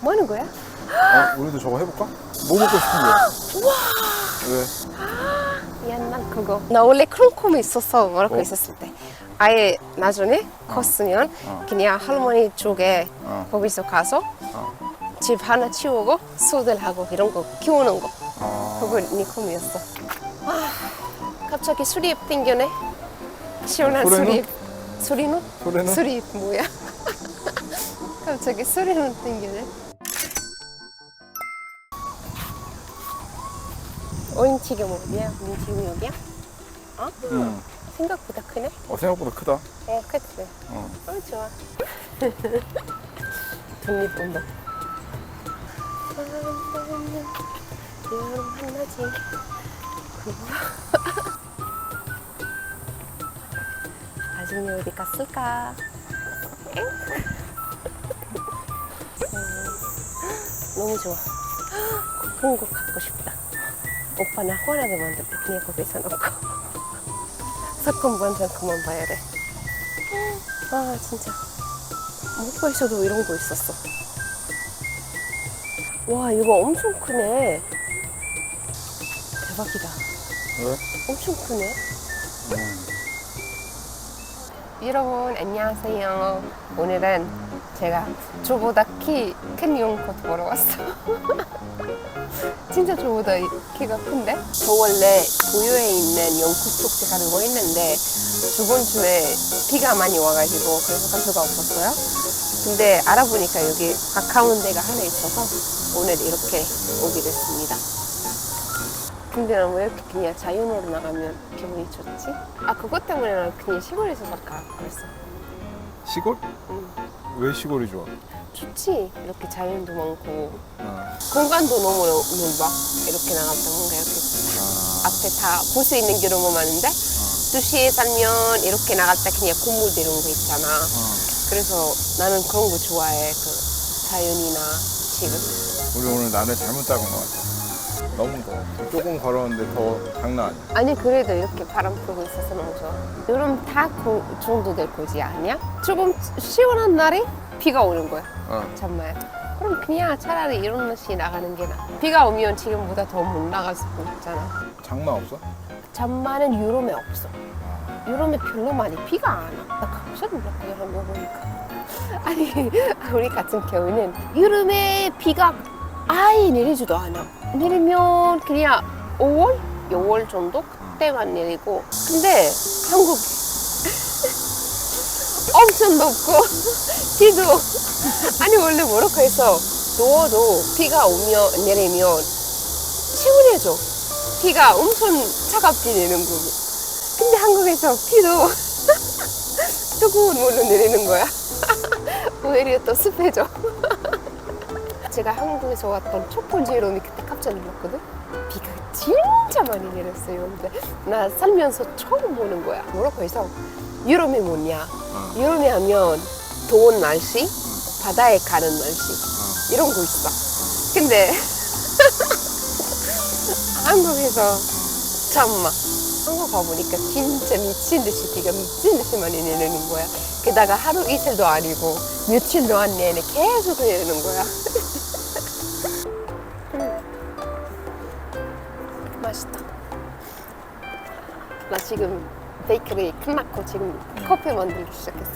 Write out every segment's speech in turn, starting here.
뭐 하는 거야? 어, 우리도 저거 해볼까? 뭐 먹고 싶은데? 와. 왜? 야, 난 그거. 나 원래 크롬콤이 있었어. 모로코 어? 있었을 때. 아예 나중에 컸으면 어. 그냥 할머니 쪽에 어. 거기서 가서 어. 집 하나 치우고 수들하고 이런 거 키우는 거. 아, 그거 네 꿈이었어. 아, 갑자기 수리입 땡겨네. 시원한 소래는? 수리입. 수리는? 소래는? 수리입 뭐야? 갑자기 수리는 땡겨네. 오인치가 뭐야? 민치우 여기야? 어? 응. 생각보다 크네. 어, 생각보다 크다. 어, 그치. 어. 어, 좋아. 독립운동. 여름 한낮이 아줌마 어디 갔을까? 엥? 음, 너무 좋아. 한국 갖고 싶다. 오빠 나 호환하게 만들게 그냥 거기서 놓고. 사건 반장 그만 봐야 돼. 아 진짜 목포에서도 이런 거 있었어. 와 이거 엄청 크네. 대박이다. 왜? 엄청 크네. 음. 여러분 안녕하세요. 오늘은 제가 저보다 키 큰 용컷 보러 왔어. 진짜 저보다 이- 키가 큰데? 저 원래 도요에 있는 영국 쪽지 가려고 했는데 저번 주에 비가 많이 와가지고 그래서 갈 수가 없었어요. 근데 알아보니까 여기 가까운 데가 하나 있어서 오늘 이렇게 오게 됐습니다. 근데 난 왜 이렇게 그냥 자연으로 나가면 기분이 좋지? 아 그것 때문에 난 그냥 시골에서 살까 그랬어. 시골? 응. 왜 시골이 좋아? 좋지. 이렇게 자연도 많고 아, 공간도 너무 넓어. 이렇게 나갔다 뭔가 이렇게 아, 앞에 다 볼 수 있는 게 너무 많은데 도시에 살면 이렇게 나갔다 그냥 건물 이런 거 있잖아. 아. 그래서 나는 그런 거 좋아해. 그 자연이나 지금. 우리 오늘 날을 잘못 잡은 것 같아. 너무 더워. 조금 걸었는데 더 장난 아니야. 아니 그래도 이렇게 바람 불고 있어서 너무 좋아. 여름 다 그 정도 될 거지 아니야? 조금 시원한 날에 비가 오는 거야. 어. 정말. 그럼 그냥 차라리 이런 날씨 나가는 게 나아. 비가 오면 지금보다 더 못 나갈 수도 있잖아. 장마 없어? 잠만은 유럽에 없어. 아, 유럽에 별로 많이 비가 안 와. 나 갑자기 놀랐거든 한번 보니까. 아니 우리 같은 경우는 유럽에 비가 아예 내리지도 않아. 내리면 그냥 5월, 6월 정도 그때만 내리고. 근데 한국 엄청 덥고 비도 아니 원래 모로코에서 더워도 비가 오면 내리면 시원해져. 비가 엄청 차갑게 내는 거고. 근데 한국에서 비도 뜨거운 물로 내리는 거야. 오히려 또 습해져. 제가 한국에서 왔던 첫 번째 여름이 그때 깜짝 놀랐거든. 비가 진짜 많이 내렸어요. 근데 나 살면서 처음 보는 거야. 모로코에서 여름이 뭐냐? 어. 여름이 하면 더운 날씨, 바다에 가는 날씨 어. 이런 거 있어. 근데 한국에서 잠만 한국 가보니까 진짜 미친 듯이 비가 미친 듯이 많이 내리는 거야. 게다가 하루 이틀도 아니고 며칠 동안 내내 계속 내리는 거야. 음. 맛있다. 나 지금 베이커리 끝났고 지금 커피 만들기 시작했어.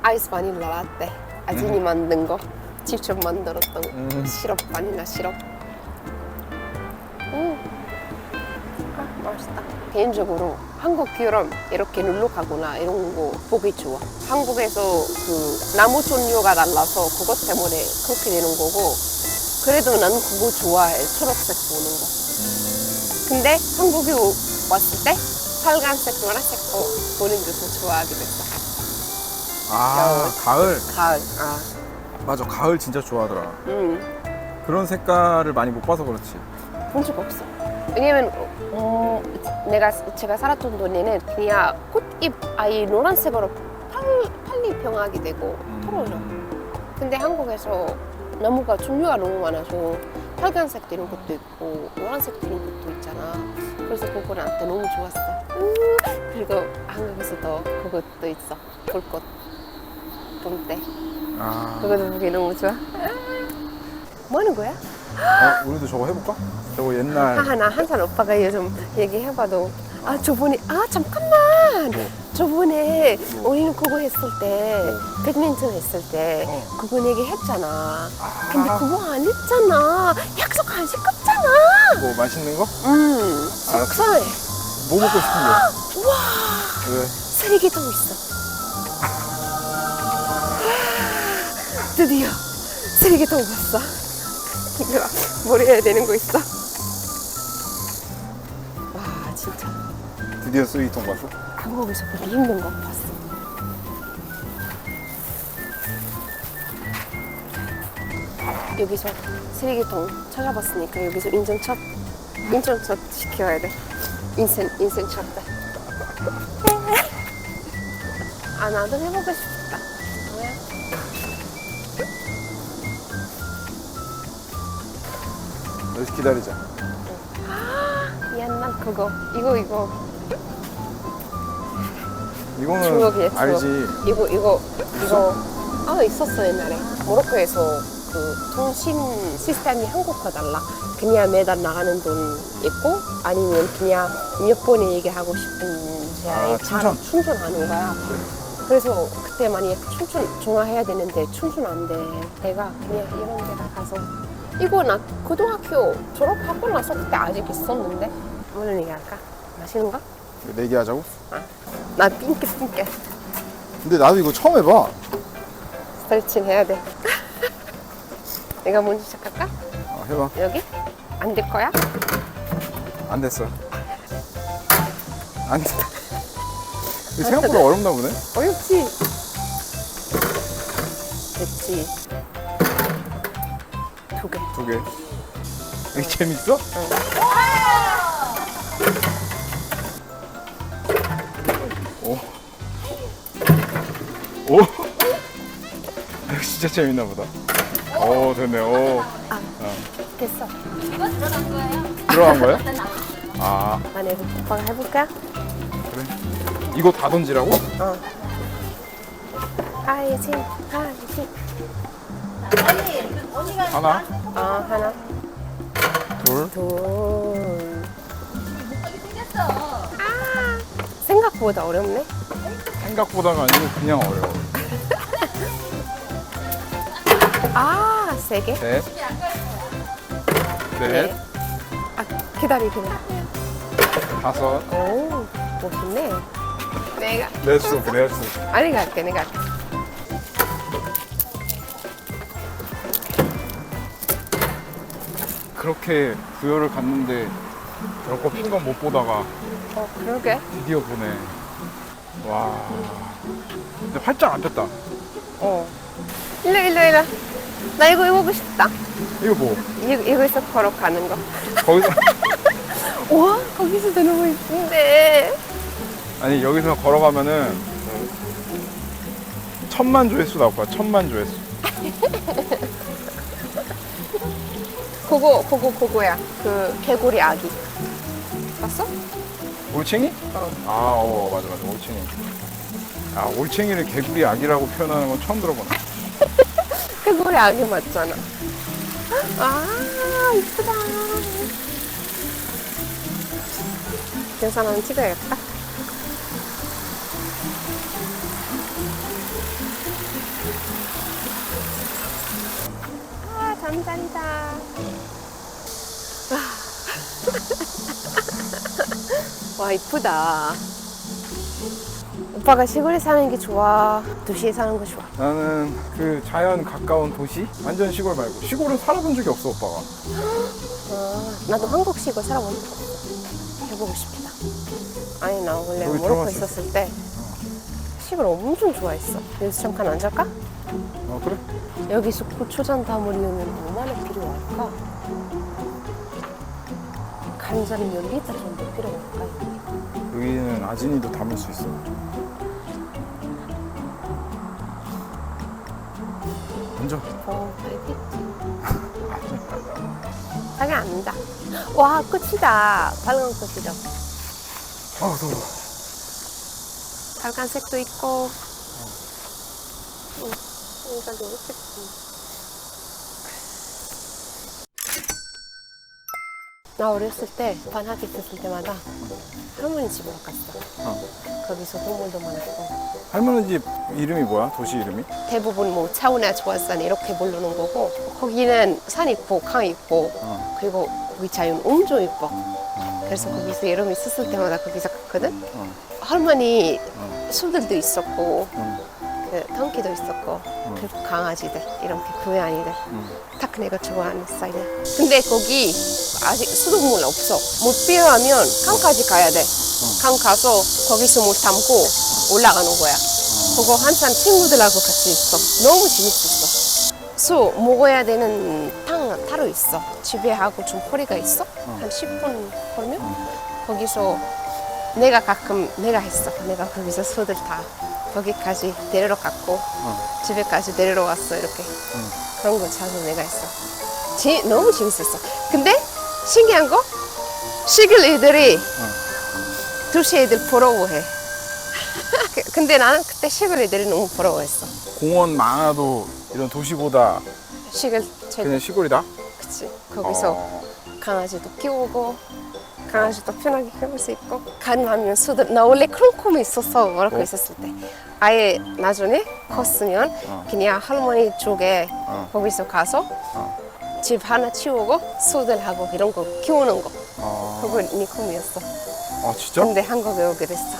아이스 바닐라 라떼. 아진이 만든 거. 직접 만들었던 음. 시럽, 바닐라 시럽. 음. 아, 맛있다. 개인적으로 한국 유럽 이렇게 놀러 가거나 이런 거 보기 좋아. 한국에서 그 나무 종류가 달라서 그것 때문에 그렇게 되는 거고. 그래도 난 그거 좋아해. 초록색 보는 거. 음. 근데 한국에 오- 왔을 때 빨간색, 노란색 거 보는 게 더 좋아하게 됐어. 아, 가을. 가을. 아, 맞아, 가을 진짜 좋아하더라. 음. 그런 색깔을 많이 못 봐서 그렇지. 본 적 없어. 왜냐면 어, 내가 제가 살았던 동네는 그냥 꽃잎 아예 노란색으로 팔, 빨리 병하게 되고. 음. 근데 한국에서 나무가 종류가 너무 많아서 빨간색 이런 것도 있고 노란색 이런 것도 있잖아. 그래서 그거 나한테 너무 좋았어. 음, 그리고 한국에서도 그것도 있어. 볼꽃 봄 때. 아, 그거도 보기 너무 좋아. 뭐 하는 거야? 어, 우리도 저거 해볼까? 저거 옛날 하나 한 살 오빠가 요즘 얘기해봐도 아 저번에 아 잠깐만 뭐? 저번에 뭐? 우리는 그거 했을 때 뭐? 배드민턴 했을 때 어. 그거 얘기했잖아. 아. 근데 그거 안 했잖아. 약속 안 지켰잖아. 뭐 맛있는 거? 음 속상해. 뭐 먹고 싶은데? 와 왜? 쓰레기통 있어. 드디어 쓰레기통 봤어. 이거 뭘 해야 되는 거 있어? 와 진짜 드디어 쓰레기통 봤어? 한국에서 보기 힘든 거 봤어. 여기서 쓰레기통 찾아봤으니까 여기서 인증첩 인증첩 시켜야 돼. 인생 인생첩다. 아 나도 해보고 싶다. 뭐야? 여기서 기다리자. 미안 난 그거 이거 이거 이거는 추억이야, 추억. 알지. 이거 이거 이거 아 있었어 옛날에 모로코에서 그 통신 시스템이 한국과 달라 그냥 매달 나가는 돈 있고 아니면 그냥 몇 번에 얘기하고 싶은 제한이 아, 충전. 충전하는 거야 그래서 그때 만약에 충전 전화해야 되는데 충전 안돼 내가 그냥 이런 데다 가서 이거 나 고등학교 졸업하고 나서 그때 아직 있었는데 오늘 얘기할까? 맛있는 거? 내기하자고? 나 삥게 삥게 근데 나도 이거 처음 해봐. 스트레칭 해야 돼. 내가 먼저 시작할까? 어, 해봐. 여기? 안 될 거야? 안 됐어. 안 돼. 이거 생각보다 어렵나 보네. 어렵지? 됐지. 두 개. 두 개. 이게 재밌어? 진짜 재밌나 보다. 오, 됐네. 오. 됐어. 들어간 거야? 아, 만약에 오빠가 해볼까? 그래. 이거 다 던지라고? 어. 아이지, 아이지. 하나, 어, 하나, 둘. 둘. 아, 생각보다 어렵네. 생각보다가 아니고 그냥 어려워. 아, 세 개? 넷. 넷. 네. 아, 기다리, 기다리. 다섯. 오, 멋있네. 내가. 넷수, 넷수. 아니, 갈게, 내가 갈게. 그렇게 부여를 갔는데 저런 거핀 건 못 보다가 어, 그러게. 드디어 보네. 와. 근데 활짝 안 폈다. 어. 일로, 일로, 일로. 나 이거 해보고 싶다. 이거 뭐? 이, 이거에서 걸어가는 거. 거기서 와, 거기서도 너무 이쁜데. 아니 여기서 걸어가면은 천만 조회수 나올 거야. 천만 조회수. 그거, 그거, 그거야. 그 개구리 아기. 봤어? 올챙이? 어. 아, 어, 맞아, 맞아. 올챙이. 아, 올챙이를 개구리 아기라고 표현하는 건 처음 들어보네. 개구리 아기 맞잖아. 아, 이쁘다. 계산하면 찍어야겠다. 아, 잠자리다. 와, 이쁘다. 오빠가 시골에 사는 게 좋아? 도시에 사는 거 좋아? 나는 그 자연 가까운 도시? 완전 시골 말고. 시골은 살아본 적이 없어, 오빠가. 아, 나도 한국 시골 살아본 적 없어. 해보고 싶다. 아니, 나 원래 여기 모로코 들어갔어. 있었을 때 시골 엄청 좋아했어. 여기서 잠깐 앉을까? 어, 그래? 여기서 고추장 담으려면 얼마나 필요할까? 간장 몇 리터 정도 필요할까? 여기는 아진이도 담을 수 있어. 먼저. 어, 알겠지. 자기 앉아. 와, 꽃이다. 빨간 꽃이다. 아, 더워. 빨간색도 있고. 응, 그러니까 슬 나 어렸을 때 반학기 있을 때마다 할머니 집으로 갔어. 어. 거기서 동물도 많았고 할머니 집 이름이 뭐야? 도시 이름이? 대부분 뭐 차우나 조화산 이렇게 부르는 거고 거기는 산 있고 강 있고 어. 그리고 거기 자연 엄청 이뻐. 그래서 거기서 여름이 있었을 때마다 거기서 갔거든. 어. 할머니 어. 소들도 있었고 어. 그 덩키도 있었고 그리고 강아지들 이렇게 고양이들 음. 딱 내가 좋아하는 스타일이야. 근데 거기 아직 수돗물 없어. 물 필요하면 강까지 가야 돼. 강 가서 거기서 물 담고 올라가는 거야. 그거 항상 친구들하고 같이 있어. 너무 재밌었어. 수 먹어야 되는 땅 따로 있어. 집에 하고 좀 거리가 있어. 한 10분 걸으면 거기서 내가 가끔 내가 했어. 내가 거기서 수들 다 거기까지 데리러 갔고 어. 집에까지 데리러 왔어 이렇게 그런 거 자주 내가 했어. 지, 너무 재밌었어. 근데 신기한 거 시글 애들이 도시 애들 부러워해. 그- 근데 나는 그때 시글 애들이 너무 부러워했어. 공원 많아도 이런 도시보다 시글 최고. 그냥 시골이다? 그치. 거기서 어. 강아지도 키우고 강아지도 편하게 키울 수 있고 가능하면 수들 나 원래 그런 꿈이 있었어 모로코 어? 있었을 때 아예 나중에 컸으면 어. 그냥 할머니 쪽에 어. 거기서 가서 어. 집 하나 치우고 수들하고 이런 거 키우는 거 어. 그거 네 꿈이었어 아 진짜? 근데 한국에 오게 됐어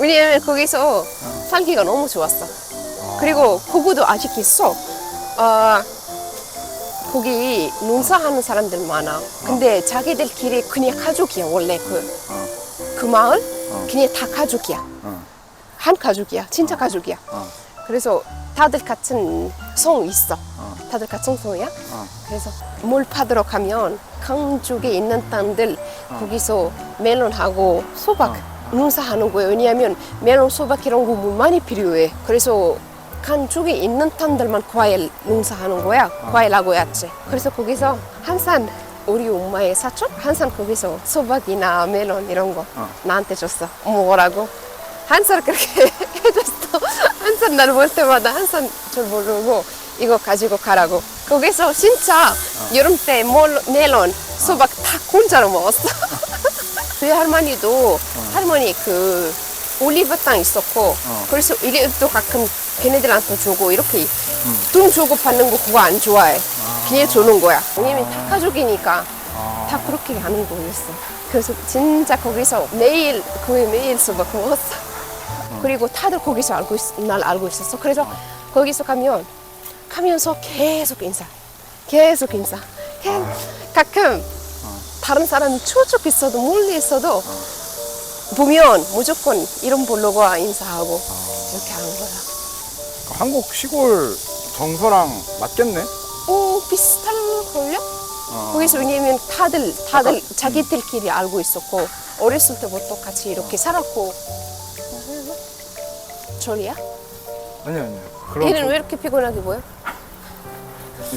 왜냐면 거기서 살기가 너무 좋았어 그리고 거구도 아직 있어 어, 거기 농사하는 사람들 많아 근데 자기들끼리 그냥 가족이야 원래 그, 어. 그 마을 어. 그냥 다 가족이야 어. 한 가족이야 진짜 가족이야 어. 그래서 다들 같은 성 있어 어. 다들 같은 성이야 어. 그래서 물 파들어 가면 강 쪽에 있는 땅들 거기서 멜론하고 소박 농사하는 거예요. 왜냐하면 멜론, 소박 이런 거 물 많이 필요해. 그래서 강 쪽에 있는 땅들만 과일 농사하는 거야. 과일하고 야채. 그래서 거기서 항상 우리 엄마의 사촌 항상 거기서 소박이나 멜론 이런 거 어. 나한테 줬어. 먹으라고. 항상 그렇게 해줬어. 항상 나를 볼 때마다 항상 저 모르고 이거 가지고 가라고. 거기서 진짜 여름 때 몰- 멜론, 수박 다 공짜로 먹었어. 저희 할머니도 할머니 그 올리브 땅 있었고 그래서 이래도 가끔 걔네들한테 주고 이렇게 돈 주고 받는 거 그거 안 좋아해. 그냥 주는 거야. 왜냐면 다 가족이니까 다 그렇게 하는 거였어. 그래서 진짜 거기서 매일 거의 매일 수박 먹었어. 그리고 다들 거기서 알고 있, 날 알고 있었어. 그래서 거기서 가면 가면서 계속 인사, 계속 인사. 그냥 가끔 다른 사람이 쭉쭉 있어도 멀리 있어도 보면 무조건 이름 부르고 인사하고 이렇게 하는 거야. 한국 시골 정서랑 맞겠네? 오 비슷한 걸요? 어. 거기서 왜냐면 다들 다들 자기들끼리 알고 있었고 어렸을 때부터 같이 이렇게 살았고 졸리야? 아니 아니. 그럼 얘는 좀왜 이렇게 피곤하게 보여?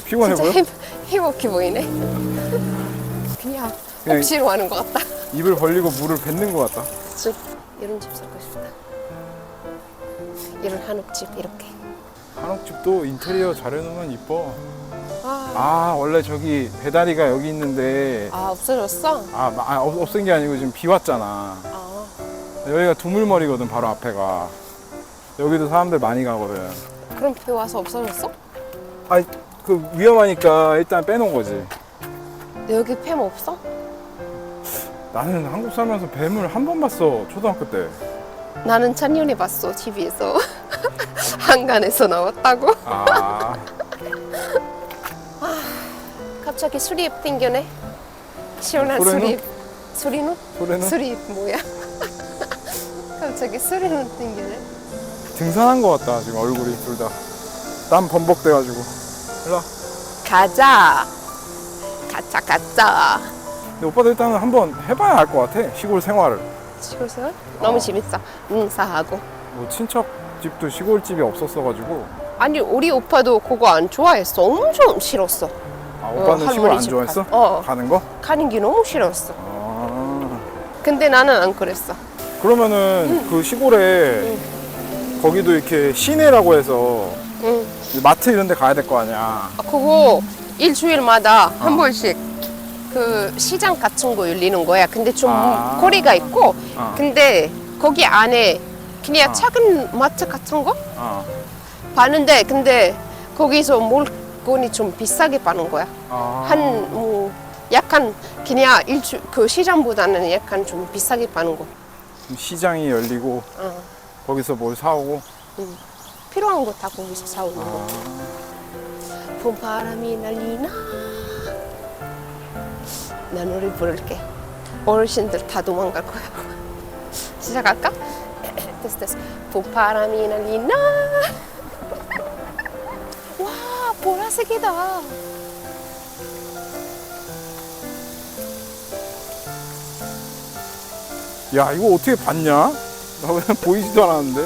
피곤해 진짜 보여? 힘, 힘없게 보이네. 그냥 그냥- 억지로 하는 것 같다. 입을 벌리고 물을 뱉는 것 같다. 저 이런 집 살고 싶다. 이런 한옥집 이렇게. 한옥집도 인테리어 잘 해놓으면 이뻐. 아, 아 원래 저기 배다리가 여기 있는데 아 없어졌어? 아, 마- 아 없- 없앤 게 아니고 지금 비 왔잖아. 아, 여기가 두물머리거든 바로 앞에가. 여기도 사람들 많이 가거든. 그럼 비 와서 없어졌어? 아니 그 위험하니까 일단 빼놓은 거지. 여기 팸 없어? 나는 한국 살면서 뱀을 한 번 봤어 초등학교 때. 나는 작년에 봤어 TV에서 한간에서 나왔다고. 아 갑자기 수리입 땡겨네. 시원한 소래는? 수리입. 수리는? 소래는 수리입 뭐야? 갑자기 수리는 땡겨네. 등산한 것 같다 지금 얼굴이 둘 다. 땀 범벅돼가지고. 일로 와. 가자. 가자 가자. 근데 오빠도 일단은 한번 해봐야 알 것 같아 시골 생활을. 시골 생활? 너무 재밌어. 농사하고. 뭐 친척 집도 시골집이 없었어가지고. 아니 우리 오빠도 그거 안 좋아했어. 엄청 싫었어. 아 오빠는 어, 시골 안 할머니 집 좋아했어? 가- 어. 가는 거? 가는 게 너무 싫었어. 아 근데 나는 안 그랬어. 그러면은 그 시골에 거기도 이렇게 시내라고 해서 응. 마트 이런 데 가야 될 거 아니야. 아, 그거 일주일마다 어. 한 번씩 그 시장 같은 거 열리는 거야. 근데 좀 아. 거리가 있고, 어. 근데 거기 안에 그냥 어. 작은 마트 같은 거 어. 파는데, 근데 거기서 물건이 좀 비싸게 파는 거야. 아. 한뭐 약간 그냥 일주 그 시장보다는 약간 좀 비싸게 파는 거. 시장이 열리고 어. 거기서 뭘 사오고. 필요한 거 다 거기서 사오는 거. 봄바람이 날리나 나 노래 부를게 어르신들 다 도망갈 거야 시작할까? 됐어 됐어 봄바람이 날리나 와 보라색이다 야 이거 어떻게 봤냐? 나왜 보이지도 않았는데.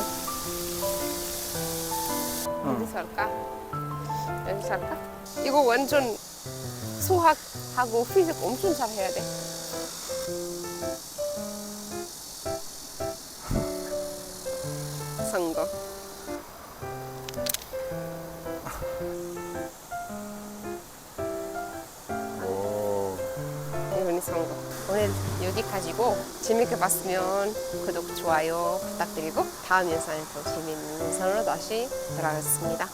어디서 할까? 여기서 할까? 이거 완전 수학 하고 피직 엄청 잘 해야 돼 선거 오. 이분이 선거. 오늘 여기까지고 재밌게 봤으면 구독, 좋아요 부탁드리고 다음 영상에 더 재밌는 영상으로 다시 돌아가겠습니다.